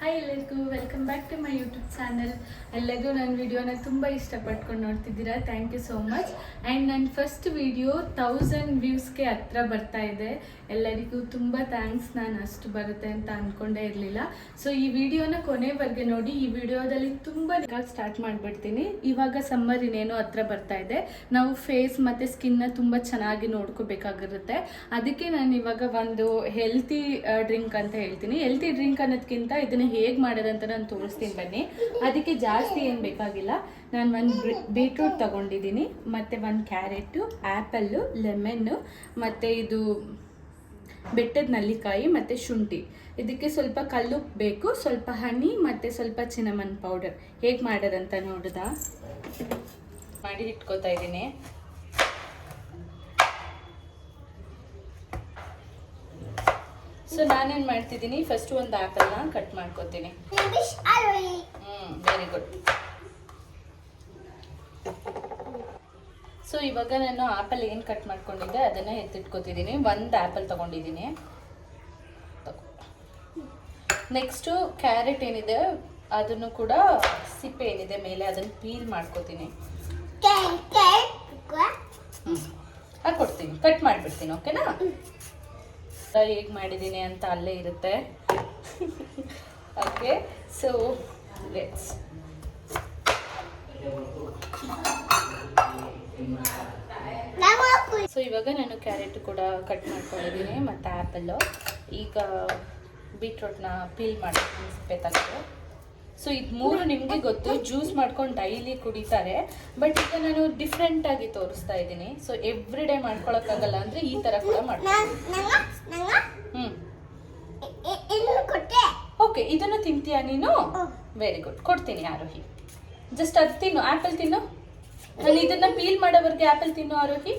Hi ಎಲ್ಲರಿಗೂ welcome back to my YouTube channel ಎಲ್ಲರಿಗೂ ನನ್ನ ವಿಡಿಯೋನ ತುಂಬ ಇಷ್ಟಪಟ್ಕೊಂಡು ನೋಡ್ತಿದ್ದೀರಾ? Thank you so much and ನನ್ನ ಫಸ್ಟ್ ವಿಡಿಯೋ ತೌಸಂಡ್ ವ್ಯೂಸ್ಗೆ ಹತ್ರ ಬರ್ತಾ ಇದೆ. ಎಲ್ಲರಿಗೂ ತುಂಬ ಥ್ಯಾಂಕ್ಸ್ ನಾನು ಅಷ್ಟು ಬರುತ್ತೆ ಅಂತ ಅಂದ್ಕೊಂಡೇ ಇರಲಿಲ್ಲ. ಸೊ ಈ ವಿಡಿಯೋನ ಕೊನೆವರೆಗೆ ನೋಡಿ. ಈ ವಿಡಿಯೋದಲ್ಲಿ ತುಂಬ ಸ್ಟಾರ್ಟ್ ಮಾಡಿಬಿಡ್ತೀನಿ. ಇವಾಗ ಸಮ್ಮರ್ ಇನ್ನೇನು ಹತ್ರ ಬರ್ತಾ ಇದೆ. ನಾವು ಫೇಸ್ ಮತ್ತು ಸ್ಕಿನ್ನ ತುಂಬ ಚೆನ್ನಾಗಿ ನೋಡ್ಕೋಬೇಕಾಗಿರುತ್ತೆ. ಅದಕ್ಕೆ ನಾನು ಇವಾಗ ಒಂದು ಹೆಲ್ತಿ ಡ್ರಿಂಕ್ ಅಂತ ಹೇಳ್ತೀನಿ. ಹೆಲ್ತಿ ಡ್ರಿಂಕ್ ಅನ್ನೋದಕ್ಕಿಂತ ಇದನ್ನ ಹೇಗೆ ಅಂತ ನಾನು ತೋರಿಸ್ತೀನಿ ಬನ್ನಿ. ಅದಕ್ಕೆ ಜಾಸ್ತಿ ಏನು ಬೇಕಾಗಿಲ್ಲ. ನಾನು ಒಂದು ಬೀಟ್ರೂಟ್ ತಗೊಂಡಿದ್ದೀನಿ. ಮತ್ತು ಒಂದು ಕ್ಯಾರೆಟು ಆ್ಯಪಲ್ಲು ಲೆಮನ್ನು ಮತ್ತು ಇದು ಬೆಟ್ಟದ ನಲ್ಲಿಕಾಯಿ, ಮತ್ತು ಶುಂಠಿ. ಇದಕ್ಕೆ ಸ್ವಲ್ಪ ಕಲ್ಲು ಬೇಕು, ಸ್ವಲ್ಪ ಹನಿ, ಮತ್ತು ಸ್ವಲ್ಪ ಚಿನ್ನಮನ್ ಪೌಡರ್ ಹೇಗೆ ಮಾಡೋದಂತ ನೋಡುದಾ? ಮಾಡಿ ಇಟ್ಕೋತಾ ಇದ್ದೀನಿ. ಸೊ ನಾನೇನು ಮಾಡ್ತಿದ್ದೀನಿ? ಫಸ್ಟ್ ಒಂದು ಆ್ಯಪಲ್ನ ಕಟ್ ಮಾಡ್ಕೋತೀನಿ. ವೆರಿ ಗುಡ್ ಸೊ ಇವಾಗ ನಾನು ಆ್ಯಪಲ್ ಏನು ಕಟ್ ಮಾಡ್ಕೊಂಡಿದ್ದೆ ಅದನ್ನು ಎತ್ತಿಟ್ಕೊತಿದ್ದೀನಿ. ಒಂದು ಆ್ಯಪಲ್ ತೊಗೊಂಡಿದ್ದೀನಿ. ನೆಕ್ಸ್ಟು ಕ್ಯಾರೆಟ್ ಏನಿದೆ ಅದನ್ನು ಕೂಡ ಸಿಪ್ಪೆ ಏನಿದೆ ಮೇಲೆ ಅದನ್ನು ಪೀಲ್ ಮಾಡ್ಕೊತೀನಿ. Can ಕೊಡ್ತೀನಿ ಕಟ್ ಮಾಡಿಬಿಡ್ತೀನಿ ಓಕೆನಾ ಹೇಗೆ ಮಾಡಿದ್ದೀನಿ ಅಂತ ಅಲ್ಲೇ ಇರುತ್ತೆ. ಓಕೆ ಸೊ ಲೆಟ್ಸ್ ಸೊ ಇವಾಗ ನಾನು ಕ್ಯಾರೆಟ್ ಕೂಡ ಕಟ್ ಮಾಡ್ಕೊಂಡಿದ್ದೀನಿ, ಮತ್ತು ಆ್ಯಪಲ್ಲು ಈಗ ಬೀಟ್ರೋಟ್ನ ಪೀಲ್ ಮಾಡ್ತೀನಿ, ಸಿಪ್ಪೆ ತೆಗೆದು ಸೊ ಇದು ಮೂರು ನಿಮಗೆ ಗೊತ್ತು. ಜ್ಯೂಸ್ ಮಾಡ್ಕೊಂಡು ಡೈಲಿ ಕುಡಿತಾರೆ. ಬಟ್ ಈಗ ನಾನು ಡಿಫ್ರೆಂಟಾಗಿ ತೋರಿಸ್ತಾ ಇದ್ದೀನಿ. ಸೊ ಎವ್ರಿ ಡೇ ಮಾಡ್ಕೊಳಕ್ಕಾಗಲ್ಲ ಅಂದ್ರೆ ಈ ತರ ಕೂಡ ಕೊಟ್ಟೆ ಓಕೆ ಇದನ್ನು ತಿಂತೀಯಾ ನೀನು? ವೆರಿ ಗುಡ್ ಕೊಡ್ತೀನಿ ಆರೋಹಿ. ಜಸ್ಟ್ ಅದು ತಿನ್ನು. ಆ್ಯಪಲ್ ತಿನ್ನು? ನಾನು ಇದನ್ನ ಪೀಲ್ ಮಾಡೋವರೆಗೆ ಆ್ಯಪಲ್ ತಿನ್ನು ಆರೋಹಿ.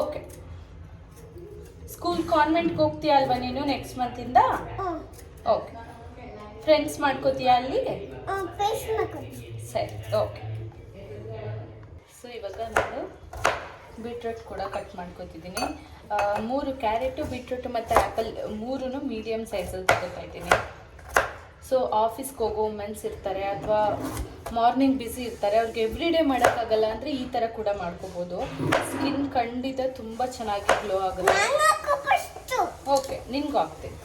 ಓಕೆ ಸ್ಕೂಲ್ ಕಾನ್ವೆಂಟ್ಗೆ ಹೋಗ್ತೀಯ ಅಲ್ವಾ ನೀನು ನೆಕ್ಸ್ಟ್ ಮಂತಿಂದ ಇಂದ? ಓಕೆ ಫ್ರೆಂಡ್ಸ್ ಮಾಡ್ಕೋತೀಯ ಅಲ್ಲಿ? ಸರಿ ಓಕೆ ಸೊ ಇವಾಗ ನಾನು ಬೀಟ್ರೂಟ್ ಕೂಡ ಕಟ್ ಮಾಡ್ಕೋತಿದ್ದೀನಿ. ಮೂರು ಕ್ಯಾರೆಟು ಬೀಟ್ರೂಟ್ ಮತ್ತು ಆ್ಯಪಲ್ ಮೂರೂ ಮೀಡಿಯಮ್ ಸೈಜಲ್ಲಿ ತಗೋತಾ ಇದ್ದೀನಿ. ಸೊ ಆಫೀಸ್ಗೆ ಹೋಗೋ ವುಮೆನ್ಸ್ ಇರ್ತಾರೆ ಅಥವಾ ಮಾರ್ನಿಂಗ್ ಬ್ಯುಸಿ ಇರ್ತಾರೆ, ಅವ್ರಿಗೆ ಎವ್ರಿ ಡೇ ಮಾಡೋಕ್ಕಾಗಲ್ಲ ಅಂದರೆ ಈ ಥರ ಕೂಡ ಮಾಡ್ಕೋಬೋದು. ಸ್ಕಿನ್ ಖಂಡಿತ ತುಂಬ ಚೆನ್ನಾಗಿ ಗ್ಲೋ ಆಗುತ್ತೆ. ಓಕೆ ನಿನ್ಗೂ ಆಗ್ತೀನಿ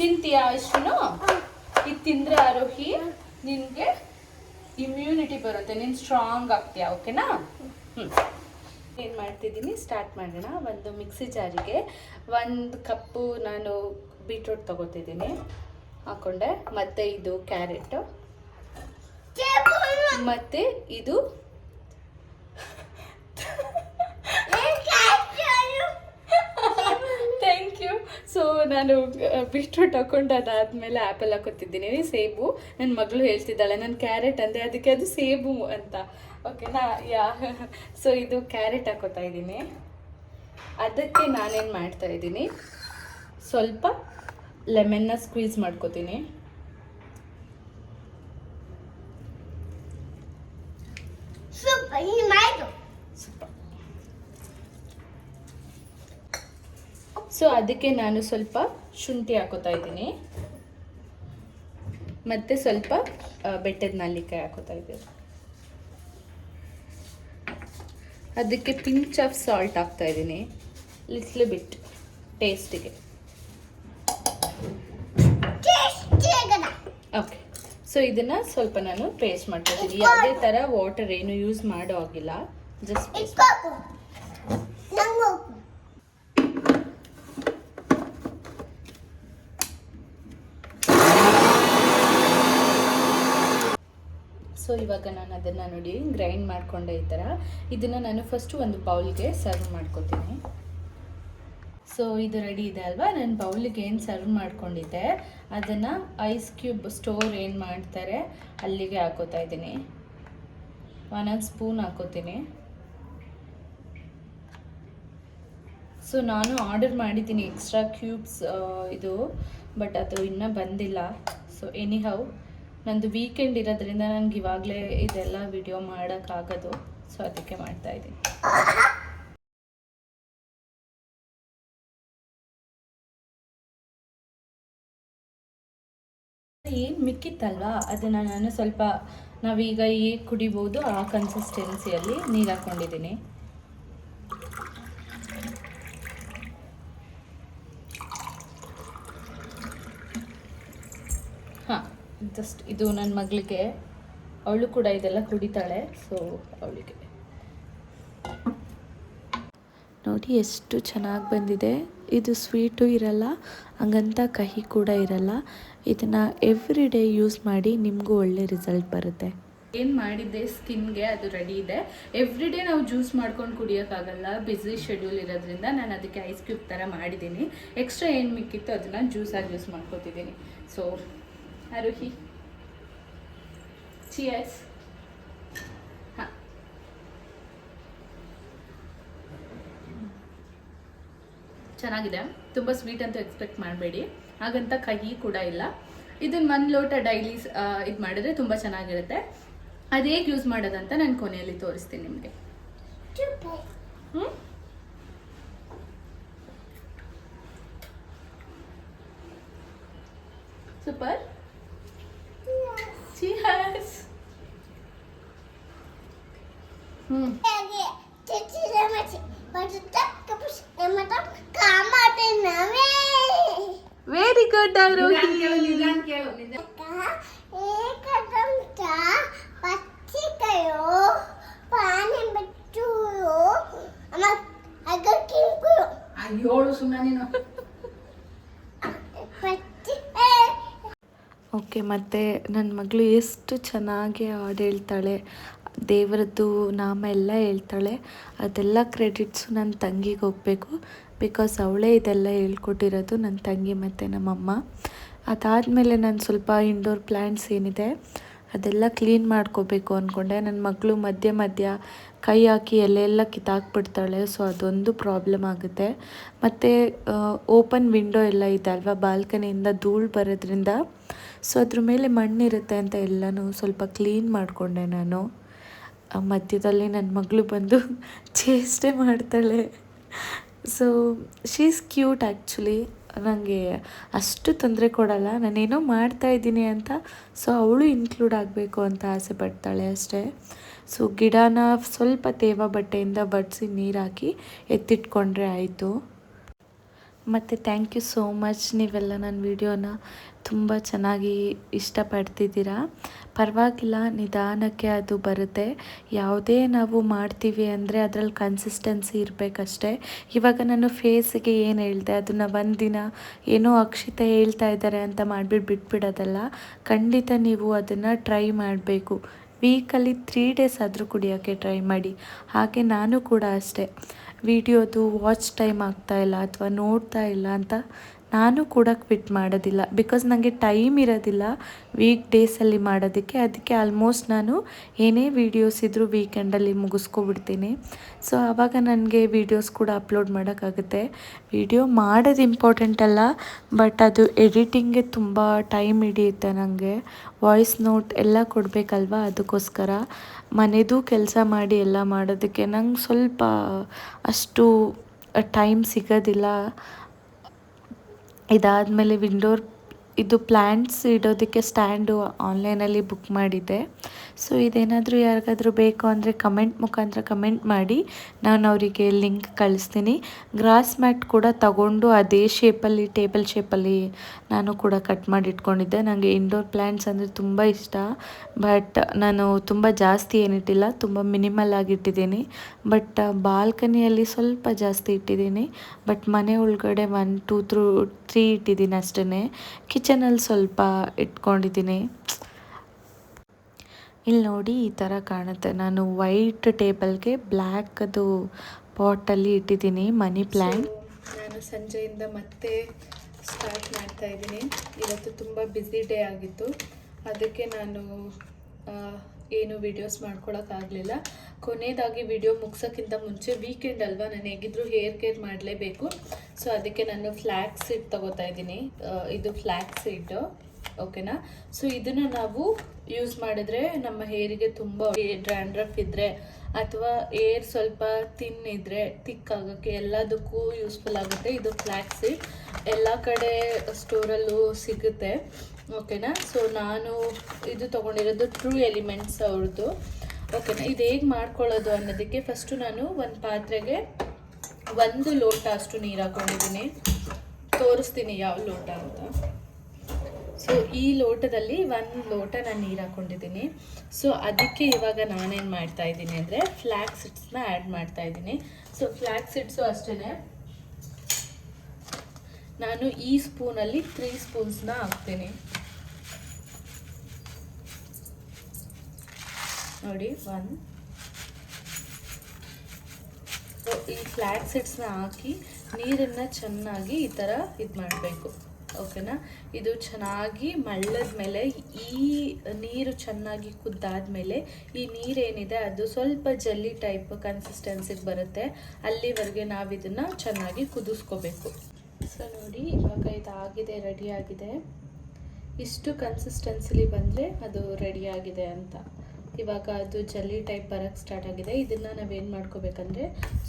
ತಿಂತೀಯಾ ಇಷ್ಟನ್ನು ಇದು ತಿಂದರೆ ಆರೋಹಿ, ನಿನಗೆ ಇಮ್ಯುನಿಟಿ ಬರುತ್ತೆ. ನೀನು ಸ್ಟ್ರಾಂಗ್ ಆಗ್ತೀಯಾ ಓಕೆನಾ ಹ್ಞೂ ಏನು ಮಾಡ್ತಿದ್ದೀನಿ? ಸ್ಟಾರ್ಟ್ ಮಾಡೋಣ. ಒಂದು ಮಿಕ್ಸಿ ಜಾರಿಗೆ ಒಂದು ಕಪ್ಪು ನಾನು ಬೀಟ್ರೂಟ್ ತಗೋತಿದ್ದೀನಿ. ಹಾಕೊಂಡೆ. ಮತ್ತೆ ಇದು ಕ್ಯಾರೆಟ್. ಮತ್ತೆ ಇದು ಥ್ಯಾಂಕ್ ಯು ಸೊ ನಾನು ಬೀಟ್ರೂಟ್ ಹಾಕೊಂಡು ಅದಾದಮೇಲೆ ಆ್ಯಪಲ್ ಹಾಕೋತಿದ್ದೀನಿ. ಸೇಬು. ನನ್ನ ಮಗಳು ಹೇಳ್ತಿದ್ದಾಳೆ, ನಾನು ಕ್ಯಾರೆಟ್ ಅಂದರೆ ಅದಕ್ಕೆ ಅದು ಸೇಬು ಅಂತ. ಓಕೆನಾ ಯಾ ಸೊ ಇದು ಕ್ಯಾರೆಟ್ ಹಾಕೋತಾ ಇದ್ದೀನಿ. ಅದಕ್ಕೆ ನಾನೇನು ಮಾಡ್ತಾ ಇದ್ದೀನಿ, ಸ್ವಲ್ಪ ಲೆಮನ್ನ ಸ್ಕ್ವೀಸ್ ಮಾಡ್ಕೋತೀನಿ. ಸೊ ಅದಕ್ಕೆ ನಾನು ಸ್ವಲ್ಪ ಶುಂಠಿ ಹಾಕೋತಾ ಇದ್ದೀನಿ. ಮತ್ತು ಸ್ವಲ್ಪ ಬೆಟ್ಟದ ನಲ್ಲಿಕಾಯಿ ಹಾಕೋತಾ ಇದ್ದೀನಿ. ಅದಕ್ಕೆ ಪಿಂಚ್ ಆಫ್ ಸಾಲ್ಟ್ ಹಾಕ್ತಾ ಇದ್ದೀನಿ. ಲಿಟ್ಲ್ ಬಿಟ್ ಟೇಸ್ಟಿಗೆ ಟೇಸ್ಟ್ ಆಗದ ಓಕೆ ಸೊ ಇದನ್ನು ಸ್ವಲ್ಪ ನಾನು ಪೇಸ್ಟ್ ಮಾಡ್ಕೊತೀನಿ. ಯಾವುದೇ ಥರ ವಾಟರ್ ಏನು ಯೂಸ್ ಮಾಡೋ ಆಗಿಲ್ಲ ಜಸ್ಟ್ ಸೊ ಇವಾಗ ನಾನು ಅದನ್ನು ನೋಡಿ ಗ್ರೈಂಡ್ ಮಾಡ್ಕೊಂಡೆ ಈ ಥರ ಇದನ್ನು ನಾನು ಫಸ್ಟು ಒಂದು ಬೌಲ್ಗೆ ಸರ್ವ್ ಮಾಡ್ಕೊತೀನಿ. ಸೊ ಇದು ರೆಡಿ ಇದೆ ಅಲ್ವಾ? ನಾನು ಬೌಲಿಗೆ ಏನು ಸರ್ವ್ ಮಾಡ್ಕೊಂಡಿದ್ದೆ? ಅದನ್ನು ಐಸ್ ಕ್ಯೂಬ್ ಸ್ಟೋರ್ ಏನು ಮಾಡ್ತಾರೆ, ಅಲ್ಲಿಗೆ ಹಾಕೋತಾ ಇದ್ದೀನಿ. ಒಂದೊಂದು ಸ್ಪೂನ್ ಹಾಕೋತೀನಿ. ಸೊ ನಾನು ಆರ್ಡರ್ ಮಾಡಿದ್ದೀನಿ ಎಕ್ಸ್ಟ್ರಾ ಕ್ಯೂಬ್ಸ್ ಇದು ಬಟ್ ಅದು ಇನ್ನೂ ಬಂದಿಲ್ಲ. ಸೊ ಎನಿ ಹೌ ನಂದು ವೀಕೆಂಡ್ ಇರೋದ್ರಿಂದ ನನಗೆ ಇವಾಗಲೇ ಇದೆಲ್ಲ ವಿಡಿಯೋ ಮಾಡೋಕ್ಕಾಗೋದು. ಸೊ ಅದಕ್ಕೆ ಮಾಡ್ತಾಯಿದ್ದೀನಿ ಏನು ಮಿಕ್ಕಿತ್ತಲ್ವಾ? ಅದನ್ನು ನಾನು ಸ್ವಲ್ಪ ನಾವೀಗ ಈ ಕುಡಿಬೋದು ಆ ಕನ್ಸಿಸ್ಟೆನ್ಸಿಯಲ್ಲಿ ನೀರು ಹಾಕ್ಕೊಂಡಿದ್ದೀನಿ ಹಾಂ ಜಸ್ಟ್ ಇದು ನನ್ನ ಮಗಳಿಗೆ. ಅವಳು ಕೂಡ ಇದೆಲ್ಲ ಕುಡಿತಾಳೆ ಸೊ ಅವಳಿಗೆ. ನೋಡಿ, ಎಷ್ಟು ಚೆನ್ನಾಗಿ ಬಂದಿದೆ. ಇದು ಸ್ವೀಟು ಇರಲ್ಲ, ಹಂಗಂತ ಕಹಿ ಕೂಡ ಇರಲ್ಲ. ಇದನ್ನು ಎವ್ರಿ ಡೇ ಯೂಸ್ ಮಾಡಿ ನಿಮಗೂ ಒಳ್ಳೆ ರಿಸಲ್ಟ್ ಬರುತ್ತೆ. ಏನು ಮಾಡಿದ್ದೆ? ಸ್ಕಿನ್ಗೆ ಅದು ರೆಡಿ ಇದೆ. ಎವ್ರಿ ಡೇ ನಾವು ಜ್ಯೂಸ್ ಮಾಡ್ಕೊಂಡು ಕುಡಿಯೋಕ್ಕಾಗಲ್ಲ. ಬ್ಯುಸಿ ಶೆಡ್ಯೂಲ್ ಇರೋದ್ರಿಂದ ನಾನು ಅದಕ್ಕೆ ಐಸ್ ಕ್ಯೂಬ್ ಥರ ಮಾಡಿದ್ದೀನಿ. ಎಕ್ಸ್ಟ್ರಾ ಏನು ಮಿಕ್ಕಿತ್ತು ಅದನ್ನು ಜ್ಯೂಸಾಗಿ ಯೂಸ್ ಮಾಡ್ಕೊತಿದ್ದೀನಿ. ಸೊ ಅರುಹಿ. ಚಿಯರ್ಸ್ ಹಾಂ. ಚೆನ್ನಾಗಿದೆ. ತುಂಬ ಸ್ವೀಟ್ ಅಂತ ಎಕ್ಸ್ಪೆಕ್ಟ್ ಮಾಡಬೇಡಿ. ಹಾಗಂತ ಕಹಿ ಕೂಡ ಇಲ್ಲ. ಇದನ್ನ ಒಂದು ಲೋಟ ಡೈಲಿ ಇದು ಮಾಡಿದ್ರೆ ತುಂಬ ಚೆನ್ನಾಗಿರುತ್ತೆ. ಅದು ಹೇಗೆ ಯೂಸ್ ಮಾಡೋದಂತ ನಾನು ಕೊನೆಯಲ್ಲಿ ತೋರಿಸ್ತೀನಿ ನಿಮಗೆ. ಹ್ಞೂ ಓಕೆ, ಮತ್ತು ನನ್ನ ಮಗಳು ಎಷ್ಟು ಚೆನ್ನಾಗಿ ಹಾಡು ಹೇಳ್ತಾಳೆ, ದೇವರದ್ದು ನಾಮ ಎಲ್ಲ ಹೇಳ್ತಾಳೆ, ಅದೆಲ್ಲ ಕ್ರೆಡಿಟ್ಸು ನನ್ನ ತಂಗಿಗೆ ಹೋಗಬೇಕು ಬಿಕಾಸ್ ಅವಳೇ ಇದೆಲ್ಲ ಹೇಳ್ಕೊಟ್ಟಿರೋದು ನನ್ನ ತಂಗಿ ಮತ್ತು ನಮ್ಮಮ್ಮ. ಅದಾದಮೇಲೆ ನಾನು ಸ್ವಲ್ಪ ಇಂಡೋರ್ ಪ್ಲ್ಯಾಂಟ್ಸ್ ಏನಿದೆ ಅದೆಲ್ಲ ಕ್ಲೀನ್ ಮಾಡ್ಕೋಬೇಕು ಅಂದ್ಕೊಂಡೆ ನನ್ನ ಮಗಳು ಮಧ್ಯ ಮಧ್ಯ ಕೈ ಹಾಕಿ ಎಲ್ಲೆಲ್ಲ ಕಿತ್ತಾಕ್ಬಿಡ್ತಾಳೆ ಸೊ ಅದೊಂದು ಪ್ರಾಬ್ಲಮ್ ಆಗುತ್ತೆ. ಮತ್ತು ಓಪನ್ ವಿಂಡೋ ಎಲ್ಲ ಇದೆ ಅಲ್ವಾ, ಬಾಲ್ಕನಿಯಿಂದ ಧೂಳು ಬರೋದ್ರಿಂದ. ಸೊ ಅದ್ರ ಮೇಲೆ ಮಣ್ಣಿರುತ್ತೆ ಅಂತ ಎಲ್ಲನೂ ಸ್ವಲ್ಪ ಕ್ಲೀನ್ ಮಾಡಿಕೊಂಡೆ ನಾನು. ಮಧ್ಯದಲ್ಲಿ ನನ್ನ ಮಗಳು ಬಂದು ಚೇಷ್ಟೆ ಮಾಡ್ತಾಳೆ. ಸೊ ಶೀಸ್ ಕ್ಯೂಟ್ ಆ್ಯಕ್ಚುಲಿ ನನಗೆ ಅಷ್ಟು ತೊಂದರೆ ಕೊಡಲ್ಲ, ನಾನೇನೋ ಮಾಡ್ತಾ ಇದ್ದೀನಿ ಅಂತ. ಸೊ ಅವಳು ಇನ್ಕ್ಲೂಡ್ ಆಗಬೇಕು ಅಂತ ಆಸೆ ಪಡ್ತಾಳೆ ಅಷ್ಟೇ. ಸೊ ಗಿಡನ ಸ್ವಲ್ಪ ತೇವ ಬಟ್ಟೆಯಿಂದ ಬಡಿಸಿ ನೀರು ಹಾಕಿ ಎತ್ತಿಟ್ಕೊಂಡ್ರೆ ಆಯಿತು. ಮತ್ತು ಥ್ಯಾಂಕ್ ಯು ಸೋ ಮಚ್ ನೀವೆಲ್ಲ ನನ್ನ ವಿಡಿಯೋನ ತುಂಬ ಚೆನ್ನಾಗಿ ಇಷ್ಟಪಡ್ತಿದ್ದೀರಾ? ಪರವಾಗಿಲ್ಲ, ನಿಧಾನಕ್ಕೆ ಅದು ಬರುತ್ತೆ. ಯಾವುದೇ ನಾವು ಮಾಡ್ತೀವಿ ಅಂದರೆ ಅದರಲ್ಲಿ ಕನ್ಸಿಸ್ಟೆನ್ಸಿ ಇರಬೇಕಷ್ಟೇ. ಇವಾಗ ನಾನು ಫೇಸಿಗೆ ಏನು ಹೇಳಿದೆ, ಅದನ್ನು ಒಂದಿನ ಏನೋ ಅಕ್ಷಿತ ಹೇಳ್ತಾ ಇದ್ದಾರೆ ಅಂತ ಮಾಡಿಬಿಟ್ಟು ಬಿಟ್ಬಿಡೋದಲ್ಲ, ಖಂಡಿತ ನೀವು ಅದನ್ನು ಟ್ರೈ ಮಾಡಬೇಕು. ವೀಕಲ್ಲಿ ತ್ರೀ ಡೇಸ್ ಆದರೂ ಕುಡಿಯೋಕ್ಕೆ ಟ್ರೈ ಮಾಡಿ. ಹಾಗೆ ನಾನು ಕೂಡ ಅಷ್ಟೇ. ವಿಡಿಯೋದು ವಾಚ್ ಟೈಮ್ ಆಗ್ತಾ ಇಲ್ಲ, ಅಥವಾ ನೋಡ್ತಾ ಇಲ್ಲ ಅಂತ ನಾನು ಕೂಡ ಕ್ವಿಟ್ ಮಾಡೋದಿಲ್ಲ. ಬಿಕಾಸ್ ನನಗೆ ಟೈಮ್ ಇರೋದಿಲ್ಲ ವೀಕ್ ಡೇಸಲ್ಲಿ ಮಾಡೋದಕ್ಕೆ. ಅದಕ್ಕೆ ಆಲ್ಮೋಸ್ಟ್ ನಾನು ಏನೇ ವೀಡಿಯೋಸ್ ಇದ್ದರೂ ವೀಕೆಂಡಲ್ಲಿ ಮುಗಿಸ್ಕೊಬಿಡ್ತೀನಿ. ಸೊ ಆವಾಗ ನನಗೆ ವೀಡಿಯೋಸ್ ಕೂಡ ಅಪ್ಲೋಡ್ ಮಾಡೋಕ್ಕಾಗುತ್ತೆ. ವಿಡಿಯೋ ಮಾಡೋದು ಇಂಪಾರ್ಟೆಂಟ್ ಅಲ್ಲ ಬಟ್ ಅದು ಎಡಿಟಿಂಗ್ಗೆ ತುಂಬ ಟೈಮ್ ಹಿಡಿಯುತ್ತೆ ನನಗೆ ವಾಯ್ಸ್ ನೋಟ್ ಎಲ್ಲ ಕೊಡಬೇಕಲ್ವಾ ಅದಕ್ಕೋಸ್ಕರ. ಮನೆದು ಕೆಲಸ ಮಾಡಿ ಎಲ್ಲ ಮಾಡೋದಕ್ಕೆ ನಂಗೆ ಸ್ವಲ್ಪ ಅಷ್ಟು ಟೈಮ್ ಸಿಗೋದಿಲ್ಲ. ಇದಾದಮೇಲೆ ವಿಂಡೋರ್ ಇದು ಪ್ಲ್ಯಾಂಟ್ಸ್ ಇಡೋದಕ್ಕೆ ಸ್ಟ್ಯಾಂಡು ಆನ್ಲೈನಲ್ಲಿ ಬುಕ್ ಮಾಡಿದ್ದೆ. ಸೊ, ಇದೇನಾದರೂ ಯಾರಿಗಾದರೂ ಬೇಕು ಅಂದರೆ ಕಮೆಂಟ್ ಮುಖಾಂತರ ಕಮೆಂಟ್ ಮಾಡಿ, ನಾನು ಅವರಿಗೆ ಲಿಂಕ್ ಕಳಿಸ್ತೀನಿ. ಗ್ರಾಸ್ ಮ್ಯಾಟ್ ಕೂಡ ತಗೊಂಡು ಅದೇ ಶೇಪಲ್ಲಿ, ಟೇಬಲ್ ಶೇಪಲ್ಲಿ ನಾನು ಕೂಡ ಕಟ್ ಮಾಡಿ ಇಟ್ಕೊಂಡಿದ್ದೆ ನನಗೆ ಇಂಡೋರ್ ಪ್ಲ್ಯಾಂಟ್ಸ್ ಅಂದರೆ ತುಂಬ ಇಷ್ಟ. ಬಟ್ ನಾನು ತುಂಬ ಜಾಸ್ತಿ ಏನಿಟ್ಟಿಲ್ಲ ತುಂಬ ಮಿನಿಮಲ್ ಆಗಿಟ್ಟಿದ್ದೀನಿ ಬಟ್ ಬಾಲ್ಕನಿಯಲ್ಲಿ ಸ್ವಲ್ಪ ಜಾಸ್ತಿ ಇಟ್ಟಿದ್ದೀನಿ. ಬಟ್ ಮನೆ ಒಳಗಡೆ ಒನ್, ಟೂ, ತ್ರೂ, ತ್ರೀ ಇಟ್ಟಿದ್ದೀನಿ ಅಷ್ಟೇ ಕಿಚನಲ್ಲಿ ಸ್ವಲ್ಪ ಇಟ್ಕೊಂಡಿದ್ದೀನಿ. ಇಲ್ಲಿ ನೋಡಿ ಈ ಥರ ಕಾಣುತ್ತೆ. ನಾನು ವೈಟ್ ಟೇಬಲ್ಗೆ ಬ್ಲ್ಯಾಕದು ಪಾಟಲ್ಲಿ ಇಟ್ಟಿದ್ದೀನಿ ಮನಿ ಪ್ಲ್ಯಾಂಟ್ ನಾನು ಸಂಜೆಯಿಂದ ಮತ್ತೆ ಸ್ಟಾರ್ಟ್ ಮಾಡ್ತಾ ಇದ್ದೀನಿ. ಇವತ್ತು ತುಂಬ ಬ್ಯುಸಿ ಡೇ ಆಗಿತ್ತು. ಅದಕ್ಕೆ ನಾನು ಏನು ವಿಡಿಯೋಸ್ ಮಾಡ್ಕೊಳಕ್ಕಾಗಲಿಲ್ಲ. ಕೊನೆಯದಾಗಿ ವಿಡಿಯೋ ಮುಗ್ಸೋಕ್ಕಿಂತ ಮುಂಚೆ ವೀಕೆಂಡ್ ಅಲ್ವಾ, ನಾನು ಹೇಗಿದ್ರು ಹೇರ್ ಕೇರ್ ಮಾಡಲೇಬೇಕು. ಸೊ ಅದಕ್ಕೆ ನಾನು ಫ್ಲ್ಯಾಕ್ ಸೀಡ್ ತಗೋತಾ ಇದ್ದೀನಿ. ಇದು ಫ್ಲ್ಯಾಕ್ ಸೀಡ್ ಓಕೆನಾ ಸೊ ಇದನ್ನು ನಾವು ಯೂಸ್ ಮಾಡಿದ್ರೆ ನಮ್ಮ ಹೇರಿಗೆ ತುಂಬ ಡ್ರ್ಯಾಂಡ್ರಫ್ ಇದ್ದರೆ ಅಥವಾ ಏರ್ ಸ್ವಲ್ಪ ತಿನ್ ಇದ್ದರೆ ತಿಕ್ ಆಗೋಕ್ಕೆ ಎಲ್ಲದಕ್ಕೂ ಯೂಸ್ಫುಲ್ ಆಗುತ್ತೆ. ಇದು ಫ್ಲ್ಯಾಕ್ ಸೀಡ್ ಎಲ್ಲ ಕಡೆ ಸ್ಟೋರಲ್ಲೂ ಸಿಗುತ್ತೆ. ಓಕೆನಾ ಸೊ ನಾನು ಇದು ತೊಗೊಂಡಿರೋದು ಟ್ರೂ ಎಲಿಮೆಂಟ್ಸ್ ಅವ್ರದ್ದು ಓಕೆನಾ ಇದು ಹೇಗೆ ಮಾಡ್ಕೊಳ್ಳೋದು ಅನ್ನೋದಕ್ಕೆ ಫಸ್ಟು ನಾನು ಒಂದು ಪಾತ್ರೆಗೆ ಒಂದು ಲೋಟ ಅಷ್ಟು ನೀರು ಹಾಕೊಂಡಿದ್ದೀನಿ. ತೋರಿಸ್ತೀನಿ ಯಾವ ಲೋಟ ಅಂತ. ಸೊ ಈ ಲೋಟದಲ್ಲಿ ಒಂದು ಲೋಟ ನಾನು ನೀರು ಹಾಕೊಂಡಿದ್ದೀನಿ. ಸೊ ಅದಕ್ಕೆ ಇವಾಗ ನಾನೇನು ಮಾಡ್ತಾ ಇದ್ದೀನಿ ಅಂದರೆ ಫ್ಲ್ಯಾಕ್ ಸಿಡ್ಸ್ನ ಆ್ಯಡ್ ಮಾಡ್ತಾ ಇದ್ದೀನಿ. ಸೊ ಫ್ಲ್ಯಾಕ್ ಸಿಡ್ಸು ಅಷ್ಟೇ ನಾನು ಈ ಸ್ಪೂನಲ್ಲಿ ತ್ರೀ ಸ್ಪೂನ್ಸ್ನ ಹಾಕ್ತೀನಿ. ನೋಡಿ ಒನ್ ಸೊ ಈ ಫ್ಲ್ಯಾಗ್ ಸೀಡ್ಸ್ನ ಹಾಕಿ ನೀರನ್ನು ಚೆನ್ನಾಗಿ ಈ ಥರ ಇದು ಮಾಡಬೇಕು. ಓಕೆನಾ ಇದು ಚೆನ್ನಾಗಿ ಮಳ್ಳದ ಮೇಲೆ, ಈ ನೀರು ಚೆನ್ನಾಗಿ ಕುದ್ದಾದ್ಮೇಲೆ ಈ ನೀರೇನಿದೆ, ಅದು ಸ್ವಲ್ಪ ಜಲ್ಲಿ ಟೈಪ್ ಕನ್ಸಿಸ್ಟೆನ್ಸಿಗೆ ಬರುತ್ತೆ. ಅಲ್ಲಿವರೆಗೆ ನಾವು ಇದನ್ನು ಚೆನ್ನಾಗಿ ಕುದಿಸ್ಕೋಬೇಕು. ಸೊ ನೋಡಿ, ಇವಾಗ ಇದಾಗಿದೆ ರೆಡಿಯಾಗಿದೆ ಇಷ್ಟು ಕನ್ಸಿಸ್ಟೆನ್ಸಿಲಿ ಬಂದರೆ ಅದು ರೆಡಿಯಾಗಿದೆ ಅಂತ. ಇವಾಗ ಅದು ಜಲ್ಲಿ ಟೈಪ್ ಬರೋಕ್ಕೆ ಸ್ಟಾರ್ಟ್ ಆಗಿದೆ. ಇದನ್ನು ನಾವೇನು ಮಾಡ್ಕೋಬೇಕಂದ್ರೆ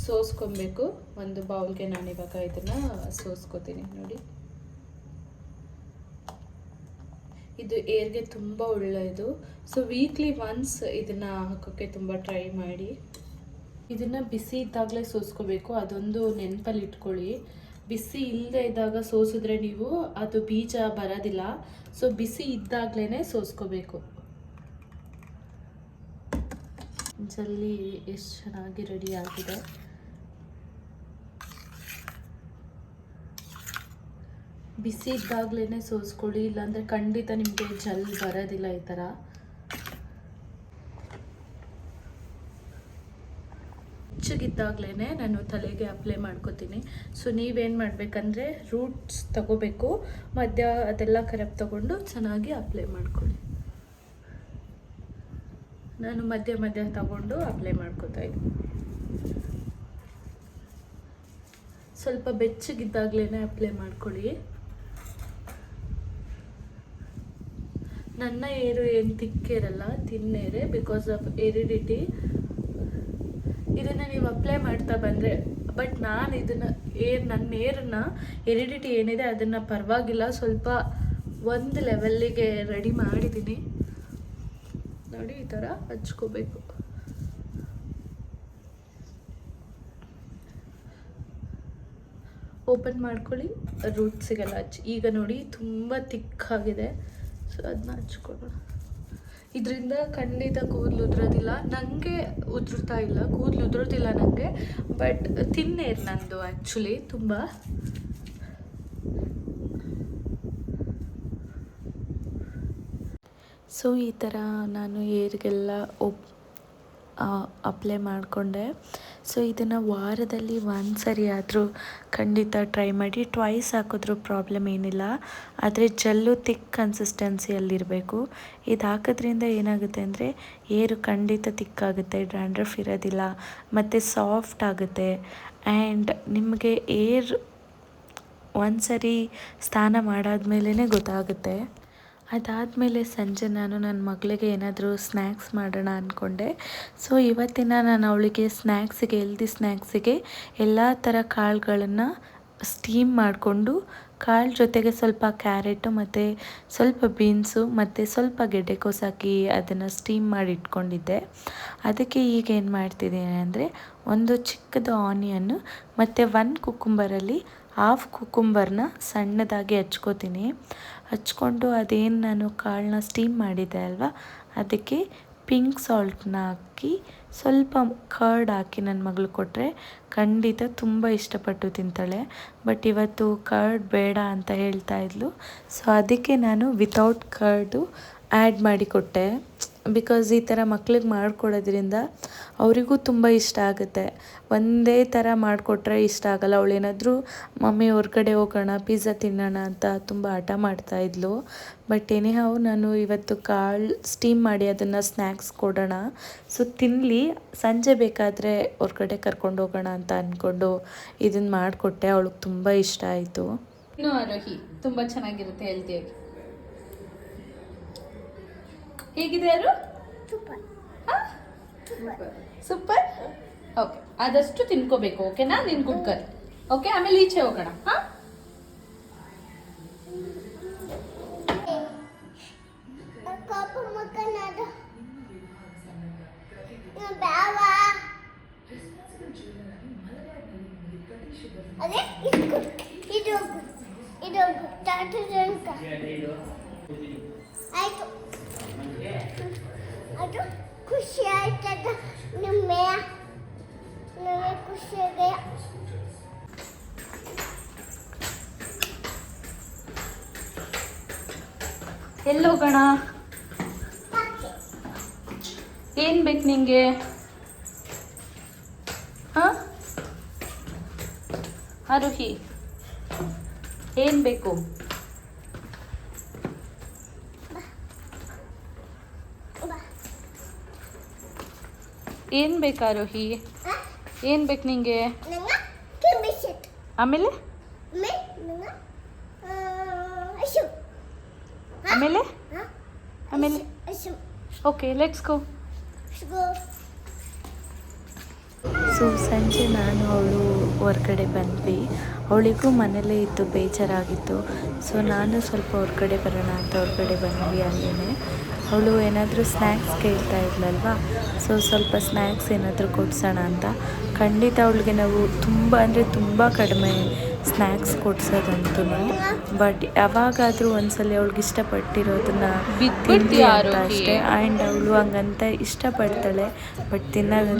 ಸೋಸ್ಕೊಬೇಕು. ಒಂದು ಬೌಲ್ಗೆ ನಾನು ಇವಾಗ ಇದನ್ನು ಸೋಸ್ಕೋತೀನಿ. ನೋಡಿ. ಇದು ಏರ್ಗೆ ತುಂಬ ಒಳ್ಳೆಯದು ಸೊ ವೀಕ್ಲಿ ಒನ್ಸ್ ಇದನ್ನು ಹಾಕೋಕ್ಕೆ ತುಂಬ ಟ್ರೈ ಮಾಡಿ. ಇದನ್ನು ಬಿಸಿ ಇದ್ದಾಗಲೇ ಸೋಸ್ಕೋಬೇಕು. ಅದೊಂದು ನೆನಪಲ್ಲಿ ಇಟ್ಕೊಳ್ಳಿ. ಬಿಸಿ ಇಲ್ಲದೆ ಇದ್ದಾಗ ಸೋಸಿದ್ರೆ ನೀವು ಅದು ಬೀಜ ಬರೋದಿಲ್ಲ. ಸೊ ಬಿಸಿ ಇದ್ದಾಗಲೇ ಸೋಸ್ಕೋಬೇಕು. ಜಲ್ಲಿ ಎಷ್ಟು ಚೆನ್ನಾಗಿ ರೆಡಿ ಆಗಿದೆ. ಬಿಸಿ ಇದ್ದಾಗಲೇ ಸೋಸ್ಕೊಳ್ಳಿ, ಇಲ್ಲಾಂದರೆ ಖಂಡಿತ ನಿಮಗೆ ಜಲ್ ಬರೋದಿಲ್ಲ ಈ ಥರ ಬೆಚ್ಚಗಿದ್ದಾಗಲೇ ನಾನು ತಲೆಗೆ ಅಪ್ಲೈ ಮಾಡ್ಕೋತೀನಿ. ಸೊ ನೀವೇನು ಮಾಡಬೇಕಂದ್ರೆ ರೂಟ್ಸ್ ತಗೋಬೇಕು. ಮಧ್ಯ ಅದೆಲ್ಲ ಕರೆಕ್ಟ್ ತಗೊಂಡು ಚೆನ್ನಾಗಿ ಅಪ್ಲೈ ಮಾಡ್ಕೊಳ್ಳಿ. ನಾನು ಮಧ್ಯ ಮಧ್ಯ ತಗೊಂಡು ಅಪ್ಲೈ ಮಾಡ್ಕೋತಾ ಇದ್ದೀನಿ ಸ್ವಲ್ಪ ಬೆಚ್ಚಗಿದ್ದಾಗಲೇ ಅಪ್ಲೈ ಮಾಡ್ಕೊಳ್ಳಿ. ನನ್ನ ಏರು ಏನು ತಿಕ್ಕಿರಲ್ಲ, ತಿನ್ನೇರೆ ಬಿಕಾಸ್ ಆಫ್ ಎರಿಡಿಟಿ ಇದನ್ನು ನೀವು ಅಪ್ಲೈ ಮಾಡ್ತಾ ಬಂದರೆ ಬಟ್ ನಾನು ಇದನ್ನು ಏರ್, ನನ್ನ ಏರನ್ನು ಎರಿಡಿಟಿ ಏನಿದೆ ಅದನ್ನು ಪರವಾಗಿಲ್ಲ, ಸ್ವಲ್ಪ ಒಂದು ಲೆವೆಲ್ಲಿಗೆ ರೆಡಿ ಮಾಡಿದ್ದೀನಿ. ನೋಡಿ, ಈ ಥರ ಹಚ್ಕೋಬೇಕು. ಓಪನ್ ಮಾಡ್ಕೊಳ್ಳಿ ರೂಟ್ಸಿಗೆಲ್ಲ ಹಚ್ಚಿ. ಈಗ ನೋಡಿ, ತುಂಬ ತಿಕ್ಕಾಗಿದೆ ಸೊ ಅದನ್ನ ಹಚ್ಕೊಳ್ಳೋಣ. ಇದರಿಂದ ಖಂಡಿತ ಕೂದಲು ಉದುರೋದಿಲ್ಲ. ನನಗೆ ಉದುರ್ತಾ ಇಲ್ಲ. ಕೂದಲು ಉದುರೋದಿಲ್ಲ ನನಗೆ ಬಟ್ ತಿನ್ನೇರು ನಂದು ಆ್ಯಕ್ಚುಲಿ ತುಂಬ. ಸೊ ಈ ಥರ ನಾನು ಏರ್ಗೆಲ್ಲ ಒಪ್ ಅಪ್ಲೈ ಮಾಡಿಕೊಂಡೆ. ಸೊ ಇದನ್ನು ವಾರದಲ್ಲಿ ಒಂದು ಸರಿ ಆದರೂ ಖಂಡಿತ ಟ್ರೈ ಮಾಡಿ. ಟ್ವೈಸ್ ಹಾಕಿದ್ರೂ ಪ್ರಾಬ್ಲಮ್ ಏನಿಲ್ಲ. ಆದರೆ ಜಲ್ಲು ತಿಕ್ ಕನ್ಸಿಸ್ಟೆನ್ಸಿಯಲ್ಲಿರಬೇಕು ಇದು ಹಾಕೋದ್ರಿಂದ ಏನಾಗುತ್ತೆ ಅಂದರೆ ಏರು ಖಂಡಿತ ತಿಕ್ಕಾಗುತ್ತೆ ಡ್ರ್ಯಾಂಡ್ರಫ್ ಇರೋದಿಲ್ಲ, ಮತ್ತು ಸಾಫ್ಟ್ ಆಗುತ್ತೆ. ಆ್ಯಂಡ್ ನಿಮಗೆ ಏರ್ ಒಂದು ಸರಿ ಸ್ನಾನ ಮಾಡಾದ್ಮೇಲೇ ಗೊತ್ತಾಗುತ್ತೆ. ಅದಾದಮೇಲೆ ಸಂಜೆ ನಾನು ನನ್ನ ಮಗಳಿಗೆ ಏನಾದರೂ ಸ್ನ್ಯಾಕ್ಸ್ ಮಾಡೋಣ ಅಂದ್ಕೊಂಡೆ ಸೊ ಇವತ್ತಿನ ನಾನು ಅವಳಿಗೆ ಸ್ನ್ಯಾಕ್ಸಿಗೆ ಹೆಲ್ದಿ ಸ್ನ್ಯಾಕ್ಸಿಗೆ ಎಲ್ಲ ಥರ ಕಾಳುಗಳನ್ನು ಸ್ಟೀಮ್ ಮಾಡಿಕೊಂಡು, ಕಾಳು ಜೊತೆಗೆ ಸ್ವಲ್ಪ ಕ್ಯಾರೆಟು ಮತ್ತು ಸ್ವಲ್ಪ ಬೀನ್ಸು ಮತ್ತು ಸ್ವಲ್ಪ ಗೆಡ್ಡೆಕೋಸು ಹಾಕಿ ಅದನ್ನು ಸ್ಟೀಮ್ ಮಾಡಿ ಇಟ್ಕೊಂಡಿದ್ದೆ. ಅದಕ್ಕೆ ಈಗ ಏನು ಮಾಡ್ತಿದ್ದೀನಿ ಅಂದರೆ ಒಂದು ಚಿಕ್ಕದು ಆನಿಯನ್ನು ಮತ್ತು ಒನ್ ಕುಕುಂಬರಲ್ಲಿ ಹಾಫ್ ಕುಕುಂಬರ್ನ ಸಣ್ಣದಾಗಿ ಹಚ್ಕೋತೀನಿ. ಹಚ್ಕೊಂಡು ಅದೇನು ನಾನು ಕಾಳನ್ನ ಸ್ಟೀಮ್ ಮಾಡಿದ್ದೆ ಅಲ್ವಾ? ಅದಕ್ಕೆ ಪಿಂಕ್ ಸಾಲ್ಟ್ನ ಹಾಕಿ ಸ್ವಲ್ಪ ಕರ್ಡ್ ಹಾಕಿ ನನ್ನ ಮಗಳು ಕೊಟ್ಟರೆ ಖಂಡಿತ ತುಂಬ ಇಷ್ಟಪಟ್ಟು ತಿಂತಾಳೆ. ಬಟ್ ಇವತ್ತು ಕರ್ಡ್ ಬೇಡ ಅಂತ ಹೇಳ್ತಾ ಇದ್ಲು. ಸೊ ಅದಕ್ಕೆ ನಾನು ವಿತೌಟ್ ಕರ್ಡು ಆ್ಯಡ್ ಮಾಡಿ ಕೊಟ್ಟೆ ಬಿಕಾಸ್ ಈ ಥರ ಮಕ್ಳಿಗೆ ಮಾಡಿಕೊಡೋದ್ರಿಂದ ಅವರಿಗೂ ತುಂಬ ಇಷ್ಟ ಆಗುತ್ತೆ. ಒಂದೇ ಥರ ಮಾಡಿಕೊಟ್ರೆ ಇಷ್ಟ ಆಗಲ್ಲ. ಅವಳೇನಾದರೂ ಮಮ್ಮಿ ಹೊರ್ಗಡೆ ಹೋಗೋಣ ಪಿಜ್ಜಾ ತಿನ್ನೋಣ ಅಂತ ತುಂಬ ಹಠ ಮಾಡ್ತಾಯಿದ್ಲು ಬಟ್ ಎನಿಹಾವ್ ನಾನು ಇವತ್ತು ಕಾಳು ಸ್ಟೀಮ್ ಮಾಡಿ ಅದನ್ನು ಸ್ನ್ಯಾಕ್ಸ್ ಕೊಡೋಣ. ಸೊ ತಿನ್ನಲಿ ಸಂಜೆ ಬೇಕಾದರೆ ಹೊರ್ಗಡೆ ಕರ್ಕೊಂಡು ಹೋಗೋಣ ಅಂತ ಅಂದ್ಕೊಂಡು ಇದನ್ನು ಮಾಡಿಕೊಟ್ಟೆ. ಅವಳಿಗೆ ತುಂಬ ಇಷ್ಟ ಆಯಿತು. ತುಂಬ ಚೆನ್ನಾಗಿರುತ್ತೆ ಹೆಲ್ತಿಯಾಗಿ ಹೇಗಿದೆ ಯಾರು? ಸೂಪರ್. ಓಕೆ ಆದಷ್ಟು ತಿನ್ಕೋಬೇಕು ಓಕೆನಾ? ನಿನ್ ಗುಡ್ ಓಕೆ ಆಮೇಲೆ ಈಚೆ ಹೋಗೋಣ. ಹಾ? ಎಲ್ಲೋಗೋಣ ಏನು ಬೇಕು ನಿಂಗೆ? ಹಾಂ? ಆರೋಹಿ ಏನು ಬೇಕು? ಏನು ಬೇಕು ರೋಹಿ ಏನು ಬೇಕು ನಿಂಗೆ? ಆಮೇಲೆ ಮೇ ನಂಗ ಅಶು ಆಮೇಲೆ ಹಾ ಆಮೇಲೆ Ashu okay let's go so ಸಂಜೆ ನಾನು ಅವಳು ಹೊರ್ಗಡೆ ಬಂದ್ವಿ. ಅವಳಿಗೂ ಮನೇಲೇ ಇತ್ತು ಬೇಜಾರಾಗಿತ್ತು. ಸೊ ನಾನು ಸ್ವಲ್ಪ ಹೊರ್ಗಡೆ ಬರೋಣ ಅಂತ ಹೊರ್ಗಡೆ ಬಂದ್ವಿ ಅಲ್ಲೇ ಅವಳು ಏನಾದರೂ ಸ್ನ್ಯಾಕ್ಸ್ ಕೇಳ್ತಾ ಇದ್ಲಲ್ವಾ? ಸೊ ಸ್ವಲ್ಪ ಸ್ನ್ಯಾಕ್ಸ್ ಏನಾದರೂ ಕೊಡ್ಸೋಣ ಅಂತ. ಖಂಡಿತ ಅವಳಿಗೆ ನಾವು ತುಂಬ ಅಂದರೆ ತುಂಬ ಕಡಿಮೆ ಸ್ನ್ಯಾಕ್ಸ್ ಕೊಡ್ಸೋದಂತೂ. ಬಟ್ ಯಾವಾಗಾದರೂ ಒಂದ್ಸಲ ಅವಳಿಗೆ ಇಷ್ಟಪಟ್ಟಿರೋದನ್ನ ತಿಂಡಿ ಅಂತ? ಅಷ್ಟೇ. ಆ್ಯಂಡ್ ಅವಳು ಹಂಗಂತ ಇಷ್ಟಪಡ್ತಾಳೆ ಬಟ್ ತಿನ್ನೋದು?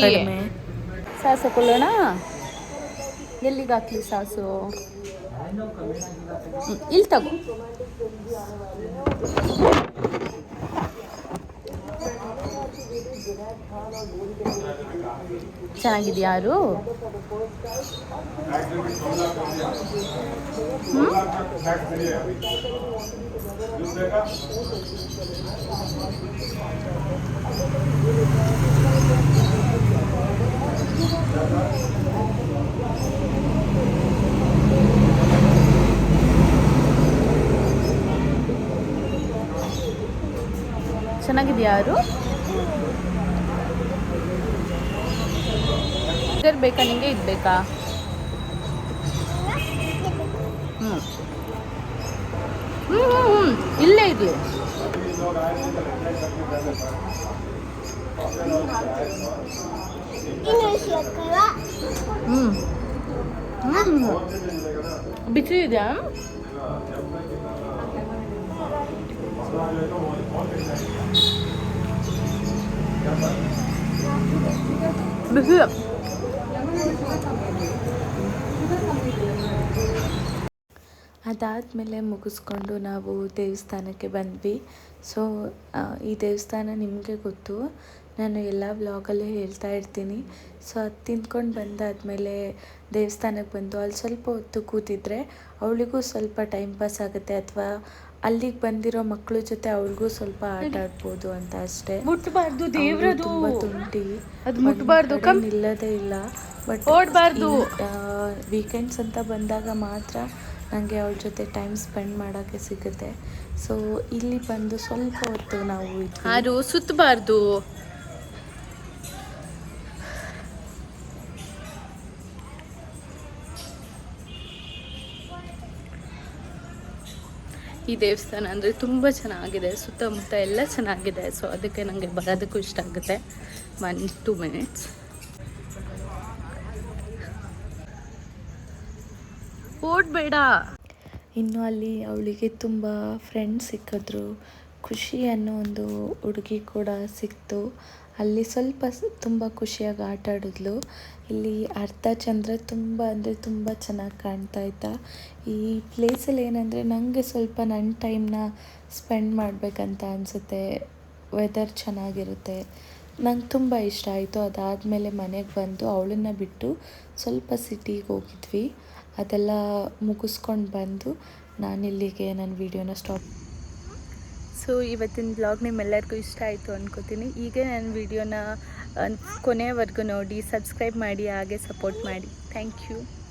ಕಡಿಮೆ. ಸಾಸು ಕೊಳ್ಳೋಣ ಎಲ್ಲಿಗೆ ಹಾಕ್ಲಿ ಸಾಸು? ಇಲ್ಲಿ ತಗೋ. ಚೆನ್ನಾಗಿದ್ಯಾ ಯಾರು ಚೆನ್ನಾಗಿದ್ಯಾ ಯಾರು ಇದರ್ ಬೇಕಾ ನಿಂಗೆ ಇದು ಬೇಕಾ? ಹ್ಞೂ ಹ್ಞೂ ಹ್ಞೂ ಹ್ಞೂ ಇಲ್ಲೇ ಇರಲಿ ಇನ್ನು ಅಶು ಹಾಕಲ್ವಾ ಹ್ಞೂ ಹ್ಞೂ ಬಿಸಿ ಇದೆಯಾ ಬಿಸಿ ಅದಾದಮೇಲೆ ಮುಗಿಸ್ಕೊಂಡು ನಾವು ದೇವಸ್ಥಾನಕ್ಕೆ ಬಂದ್ವಿ. ಸೊ ಈ ದೇವಸ್ಥಾನ ನಿಮಗೆ ಗೊತ್ತು. ನಾನು ಎಲ್ಲ ಬ್ಲಾಗಲ್ಲಿ ಹೇಳ್ತಾ ಇರ್ತೀನಿ. ಸೊ ಅದು ತಿಂದ್ಕೊಂಡು ಬಂದಾದಮೇಲೆ ದೇವಸ್ಥಾನಕ್ಕೆ ಬಂದು ಅಲ್ಲಿ ಸ್ವಲ್ಪ ಹೊತ್ತು ಕೂತಿದ್ರೆ ಅವಳಿಗೂ ಸ್ವಲ್ಪ ಟೈಮ್ ಪಾಸ್ ಆಗುತ್ತೆ ಅಥವಾ ಅಲ್ಲಿಗೆ ಬಂದಿರೋ ಮಕ್ಕಳ ಜೊತೆ ಅವಳಿಗೂ ಸ್ವಲ್ಪ ಆಟ ಆಡ್ಬೋದು ಅಂತ ಅಷ್ಟೇ. ಮುಟ್ಬಾರ್ದು ದೇವರದು. ತುಂಟಿ. ಅದು ಮುಟ್ಬಾರ್ದು, ಕಮ್. ನಿಲ್ಲದೇ ಇಲ್ಲ. ಬಟ್ ಓಡ್ಬಾರ್ದು. ವೀಕೆಂಡ್ಸ್ ಅಂತ ಬಂದಾಗ ಮಾತ್ರ ನನಗೆ ಅವಳ ಜೊತೆ ಟೈಮ್ ಸ್ಪೆಂಡ್ ಮಾಡೋಕ್ಕೆ ಸಿಗುತ್ತೆ. ಸೊ ಇಲ್ಲಿ ಬಂದು ಸ್ವಲ್ಪ ಹೊತ್ತು ನಾವು ಯಾರು? ಸುತ್ತಬಾರ್ದು ಈ ದೇವಸ್ಥಾನ ಅಂದರೆ ತುಂಬ ಚೆನ್ನಾಗಿದೆ. ಸುತ್ತಮುತ್ತ ಎಲ್ಲ ಚೆನ್ನಾಗಿದೆ. ಸೊ ಅದಕ್ಕೆ ನನಗೆ ಬರೋದಕ್ಕೂ ಇಷ್ಟ ಆಗುತ್ತೆ. ಒನ್ ಟೂ ಮಿನಿಟ್ಸ್ ಓಡಬೇಡ ಇನ್ನು ಅಲ್ಲಿ ಅವಳಿಗೆ ತುಂಬ ಫ್ರೆಂಡ್ಸ್ ಸಿಕ್ಕಿದ್ರು. ಖುಷಿ ಅನ್ನೋ ಒಂದು ಹುಡುಗಿ ಕೂಡ ಸಿಕ್ತು. ಅಲ್ಲಿ ಸ್ವಲ್ಪ ತುಂಬ ಖುಷಿಯಾಗಿ ಆಟ ಆಡಿದ್ಲು. ಇಲ್ಲಿ ಅರ್ಧಚಂದ್ರ ತುಂಬ ಅಂದರೆ ತುಂಬ ಚೆನ್ನಾಗಿ ಕಾಣ್ತಾ ಇದ್ದ. ಈ ಪ್ಲೇಸಲ್ಲಿ ಏನಂದರೆ ನನಗೆ ಸ್ವಲ್ಪ ನನ್ನ ಟೈಮ್ನ ಸ್ಪೆಂಡ್ ಮಾಡಬೇಕಂತ ಅನಿಸುತ್ತೆ. ವೆದರ್ ಚೆನ್ನಾಗಿರುತ್ತೆ. ನಂಗೆ ತುಂಬ ಇಷ್ಟ ಆಯಿತು. ಅದಾದಮೇಲೆ ಮನೆಗೆ ಬಂದು ಅವಳನ್ನ ಬಿಟ್ಟು ಸ್ವಲ್ಪ ಸಿಟಿಗೆ ಹೋಗಿದ್ವಿ. ಅದೆಲ್ಲ ಮುಗಿಸ್ಕೊಂಡು ಬಂದು ನಾನಿಲ್ಲಿಗೆ ನನ್ನ ವೀಡಿಯೋನ ಸ್ಟಾಪ್ ಸೊ ಇವತ್ತಿನ ಬ್ಲಾಗ್ ನಿಮ್ಮೆಲ್ಲರಿಗೂ ಇಷ್ಟ ಆಯಿತು ಅಂದ್ಕೋತೀನಿ ಈಗ ನನ್ನ ವಿಡಿಯೋನ ಕೊನೆಯವರೆಗೂ ನೋಡಿ ಸಬ್ಸ್ಕ್ರೈಬ್ ಮಾಡಿ, ಹಾಗೆ ಸಪೋರ್ಟ್ ಮಾಡಿ. Thank you